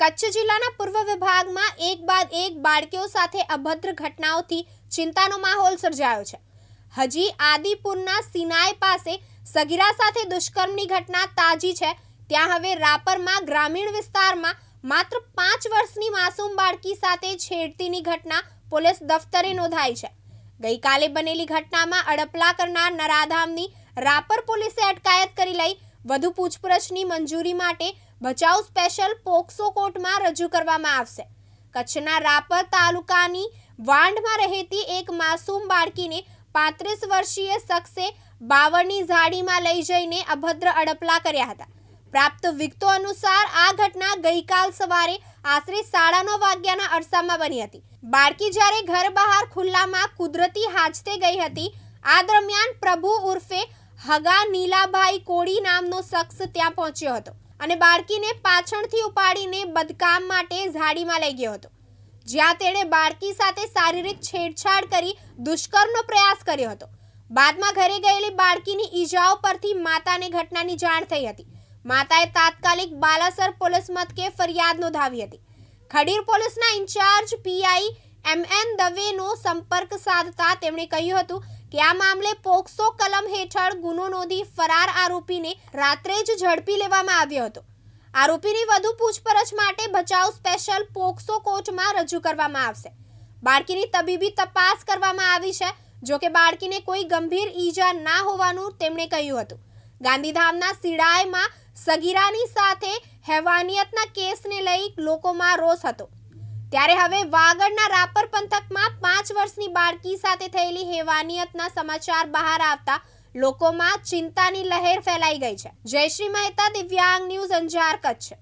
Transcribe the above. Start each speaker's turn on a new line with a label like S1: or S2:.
S1: કચ્છ જિલ્લાના પૂર્વ વિભાગમાં એક બાદ એક બાળકીઓ સાથે અભદ્ર ઘટનાઓથી ચિંતાનો માહોલ સર્જાયો છે. હજી આદિપુરના સિનાઈ પાસે સગીરા સાથે દુષ્કર્મની ઘટના તાજી છે. ત્યાં હવે રાપરમાં ગ્રામીણ વિસ્તારમાં માત્ર પાંચ વર્ષની માસૂમ બાળકી સાથે છેડતીની ઘટના પોલીસ દફતરે નોંધાઈ છે. ગઈકાલે બનેલી ઘટનામાં અડપલા કરનાર નરાધામની રાપર પોલીસે અટકાયત કરી લઈ વધુ પૂછપરછની મંજૂરી માટે ભચાઉ સ્પેશિયલ પોક્સો કોર્ટમાં રજૂ કરવામાં આવશે. કચ્છના રાપર તાલુકાની વાંઢમાં રહેતી એક માસૂમ બાળકીને પાંત્રીસ વર્ષીય શખ્સે બાવળની ઝાડીમાં લઈ જઈને અભદ્ર અડપલા કર્યા હતા. પ્રાપ્ત વિગતો અનુસાર આ ઘટના ગઈકાલ સવારે આશરે સાડા નવ વાગ્યાના અરસામાં બની હતી. બાળકી જ્યારે ઘર બહાર ખુલ્લામાં કુદરતી હાજતે ગઈ હતી, આ દરમિયાન પ્રભુ ઉર્ફે હગા નીલાભાઈ કોડી નામનો શખ્સ ત્યાં પહોંચ્યો હતો. અને બાળકીને પાછળથી ઉપાડીને બદકામ માટે ઝાડીમાં લઈ ગયો હતો. જ્યાં તેણે બાળકી સાથે શારીરિક છેડછાડ કરી દુષ્કર્મનો પ્રયાસ કર્યો હતો. બાદમાં ઘરે ગયેલી બાળકીની ઈજાઓ પરથી માતાને ઘટનાની જાણ થઈ હતી. માતાએ તાત્કાલિક બાલાસર પોલીસ મથકે ફરિયાદ નોંધાવી હતી. ખડીર પોલીસના ઇન્ચાર્જ પીઆઈ એમ એન દવેનો સંપર્ક સાધતા તેમણે કહ્યું હતું કે આ મામલે પોક્સો કલમ હેઠળ ગુનો નોંધી ફરાર આરોપીને રાત્રે જ ઝડપી લેવામાં આવ્યો હતો. આરોપીની વધુ પૂછપરછ માટે ભચાઉ સ્પેશિયલ પોક્સો કોર્ટમાં રજૂ કરવામાં આવશે. બાળકીની તબીબી તપાસ કરવામાં આવી છે. જો કે બાળકીને કોઈ ગંભીર ઈજા ના હોવાનું તેમણે કહ્યું હતું. ગાંધીધામના સિડાયમાં સગીરાની સાથે હેવાનિયતના કેસને લઈ લોકોમાં રોષ હતો. ત્યારે હવે વાગડના રાપર પાંચ વર્ષની બાળકી સાથે થયેલી હેવાનિયતના સમાચાર બહાર આવતા લોકોમાં ચિંતાની લહેર ફેલાઈ ગઈ છે. જયશ્રી મહેતા, દિવ્યાંગ ન્યૂઝ અંજાર, કચ્છ.